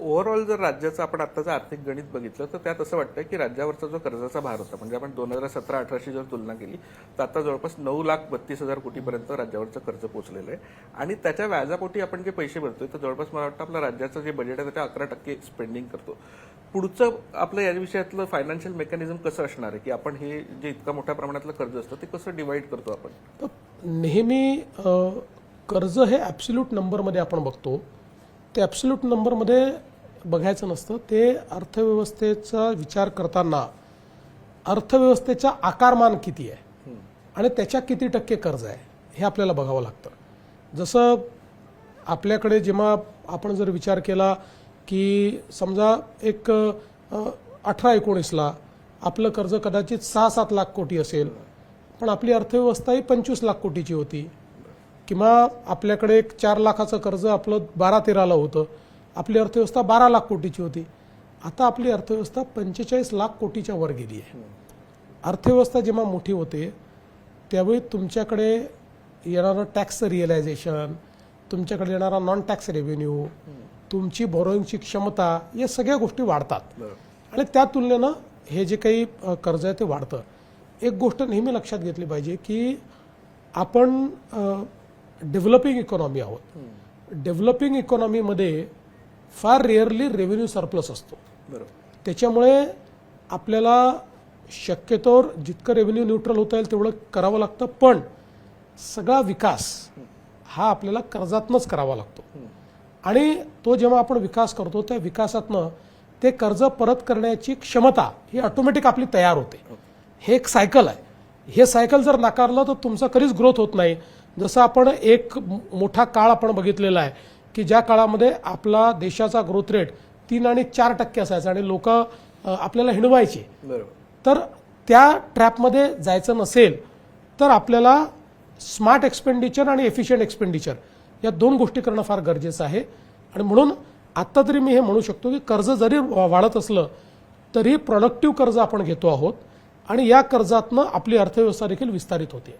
Overall जर राज्याचं आपण आत्ताचं आर्थिक गणित बघितलं तर त्यात असं वाटतं की राज्यावरचा जो कर्जाचा भार होता म्हणजे आपण दोन हजार सतरा अठराशी जर तुलना केली तर आता जवळपास नऊ लाख बत्तीस हजार कोटीपर्यंत राज्यावरचं कर्ज पोहोचलेलं आहे. आणि त्याच्या व्याजापोटी आपण जे पैसे भरतोय तर जवळपास मला वाटतं आपलं राज्याचं जे बजेट आहे त्याच्या अकरा टक्के स्पेंडिंग करतो. पुढचं आपलं या विषयातलं फायनान्शियल मेकॅनिझम कसं असणार आहे की आपण हे जे इतका मोठ्या प्रमाणातलं कर्ज असतं ते कसं डिवाइड करतो आपण? तर नेहमी कर्ज हे ॲब्सल्यूट नंबरमध्ये आपण बघतो. ते ॲब्सल्यूट नंबरमध्ये बघायचं नसतं ते अर्थव्यवस्थेचा विचार करताना अर्थव्यवस्थेचा आकारमान किती आहे आणि त्याच्या किती टक्के कर्ज आहे हे आपल्याला बघावं लागतं. जसं आपल्याकडे जेव्हा आपण जर विचार केला की समजा एक अठरा एकोणीसला आपलं कर्ज कदाचित सहा सात लाख कोटी असेल पण आपली अर्थव्यवस्था ही पंचवीस लाख कोटीची होती किंवा आपल्याकडे एक चार लाखाचं कर्ज आपलं बारा तेराला होतं आपली अर्थव्यवस्था बारा लाख कोटीची होती. आता आपली अर्थव्यवस्था पंचेचाळीस लाख कोटीच्या वर गेली आहे. अर्थव्यवस्था जेव्हा मोठी होते त्यावेळी तुमच्याकडे येणारं टॅक्स रिअलायझेशन तुमच्याकडे येणारा नॉन टॅक्स रेव्हेन्यू तुमची बोरोईंगची क्षमता या सगळ्या गोष्टी वाढतात. आणि त्या तुलनेनं हे जे काही कर्ज आहे ते वाढतं. एक गोष्ट नेहमी लक्षात घेतली पाहिजे की आपण डेव्हलपिंग इकॉनॉमी आहोत. डेव्हलपिंग इकॉनॉमीमध्ये फार रेअरली रेव्हेन्यू सरप्लस असतो. बरोबर. त्याच्यामुळे आपल्याला शक्यतोवर जितकं रेव्हेन्यू न्यूट्रल होता येईल तेवढं करावं लागतं पण सगळा विकास हा आपल्याला कर्जातनंच करावा लागतो. आणि तो जेव्हा आपण विकास करतो त्या विकासातनं ते कर्ज परत करण्याची क्षमता ही ऑटोमॅटिक आपली तयार होते. हे. एक सायकल आहे. हे सायकल जर नाकारलं तर तुमचा कधीच ग्रोथ होत नाही. जसं आपण एक मोठा काळ आपण बघितलेला आहे की ज्या काळामध्ये आपला देशाचा ग्रोथ रेट तीन आणि चार टक्के असायचा आणि लोक आपल्याला हिणवायचे. बरोबर. तर त्या ट्रॅपमध्ये जायचं नसेल तर आपल्याला स्मार्ट एक्सपेंडिचर आणि एफिशियंट एक्सपेंडिचर या दोन गोष्टी करणं फार गरजेचं आहे. आणि म्हणून आत्ता तरी मी हे म्हणू शकतो की कर्ज जरी वाढत असलं तरी प्रोडक्टिव्ह कर्ज आपण घेतो आहोत आणि या कर्जातनं आपली अर्थव्यवस्था देखील विस्तारित होते.